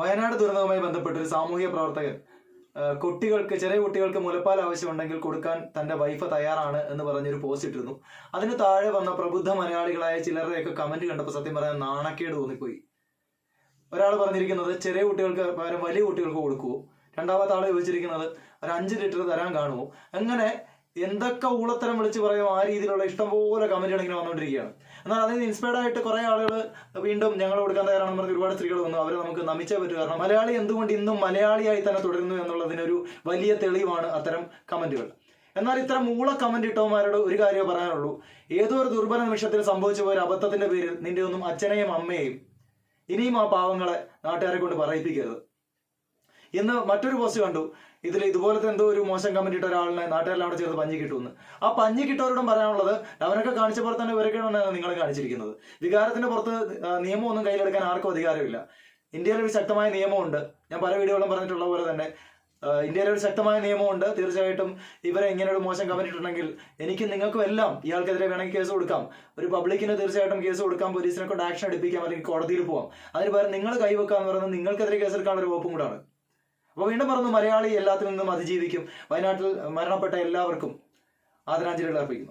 വയനാട് ദുരന്തവുമായി ബന്ധപ്പെട്ട് ഒരു സാമൂഹിക പ്രവർത്തകൻ കുട്ടികൾക്ക് ചെറിയ കുട്ടികൾക്ക് മുലപ്പാൽ ആവശ്യമുണ്ടെങ്കിൽ കൊടുക്കാൻ തന്റെ വൈഫ് തയ്യാറാണ് എന്ന് പറഞ്ഞൊരു പോസ്റ്റ് ഇട്ടിരുന്നു. അതിന് താഴെ വന്ന പ്രബുദ്ധ മലയാളികളായ ചിലരുടെയൊക്കെ കമന്റ് കണ്ടപ്പോൾ സത്യം പറയാൻ നാണക്കേട് തോന്നിപ്പോയി. ഒരാൾ പറഞ്ഞിരിക്കുന്നത് ചെറിയ കുട്ടികൾക്ക് പകരം വലിയ കുട്ടികൾക്ക് കൊടുക്കുവോ? രണ്ടാമത്തെ ആൾ ചോദിച്ചിരിക്കുന്നത് ഒരു അഞ്ച് ലിറ്റർ തരാൻ കാണുമോ അങ്ങനെ എന്തൊക്കെ ഊളത്തരം വിളിച്ച് പറയും ആ രീതിയിലുള്ള ഇഷ്ടംപോലെ കമന്റുകൾ ഇങ്ങനെ വന്നുകൊണ്ടിരിക്കുകയാണ്. എന്നാൽ അതിൽ നിന്ന് ഇൻസ്പയർഡ് ആയിട്ട് കുറെ ആളുകൾ വീണ്ടും ഞങ്ങൾ കൊടുക്കാൻ തയ്യാറാണെന്ന് പറഞ്ഞ് ഒരുപാട് സ്ത്രീകൾ വന്നു. അവരെ നമുക്ക് നമിച്ചേ പറ്റൂ. കാരണം മലയാളി എന്തുകൊണ്ട് ഇന്നും മലയാളിയായി തന്നെ തുടരുന്നു എന്നുള്ളതിനൊരു വലിയ തെളിവാണ് അത്തരം കമന്റുകൾ എന്നാൽ ഇത്തരം മൂള കമന്റ് ഇട്ടവന്മാരോട് ഒരു കാര്യമേ പറയാനുള്ളൂ. ഏതോ ഒരു ദുർബല നിമിഷത്തിൽ സംഭവിച്ചു പോയ അബദ്ധത്തിന്റെ പേരിൽ നിന്റെ ഒന്നും അച്ഛനെയും അമ്മയെയും ഇനിയും ആ പാവങ്ങളെ നാട്ടുകാരെ കൊണ്ട് പറയിപ്പിക്കരുത്. ഇന്ന് മറ്റൊരു പോസ്റ്റ് കണ്ടു. ഇതിൽ ഇതുപോലത്തെ എന്തോ ഒരു മോശം കമന്റ് ഇട്ട ഒരാളിനെ നാട്ടുകാരെല്ലാം അവിടെ ചേർത്ത് പഞ്ഞി കിട്ടുമെന്ന്. ആ പഞ്ഞി കിട്ടവരോടും പറയാനുള്ളത് അവനൊക്കെ കാണിച്ച പോലെ തന്നെ ഇവരൊക്കെയാണ് നിങ്ങൾ കാണിച്ചിരിക്കുന്നത്? വികാരത്തിന്റെ പുറത്ത് നിയമം നിയമമൊന്നും കയ്യിലെടുക്കാൻ ആർക്കും അധികാരമില്ല. ഇന്ത്യയിൽ ഒരു ശക്തമായ നിയമമുണ്ട്. ഞാൻ പല വീഡിയോകളും പറഞ്ഞിട്ടുള്ള പോലെ തന്നെ ഇന്ത്യയിലെ ഒരു ശക്തമായ നിയമമുണ്ട്. തീർച്ചയായിട്ടും ഇവരെ ഇങ്ങനെ ഒരു മോശം കമന്റ് ഇട്ടിട്ടുണ്ടെങ്കിൽ എനിക്ക് നിങ്ങൾക്കും എല്ലാം ഇയാൾക്കെതിരെ വേണമെങ്കിൽ കേസ് കൊടുക്കാം. ഒരു പബ്ലിക്കിന് തീർച്ചയായിട്ടും കേസ് കൊടുക്കാം. പോലീസിനെ കൊണ്ട് ആക്ഷൻ എടുപ്പിക്കാം. അല്ലെങ്കിൽ കോടതിയിൽ പോവാം. അതിന് പകരം നിങ്ങൾ കൈവെക്കാന്ന് പറയുന്നത് നിങ്ങൾക്കെതിരെ കേസെടുക്കാനുള്ള ഒരു വകുപ്പും കൂടാണ്. അപ്പോൾ വീണ്ടും പറഞ്ഞു മലയാളി എല്ലാത്തിൽ നിന്നും അതിജീവിക്കും. വയനാട്ടിൽ മരണപ്പെട്ട എല്ലാവർക്കും ആദരാഞ്ജലികൾ അർപ്പിക്കുന്നു.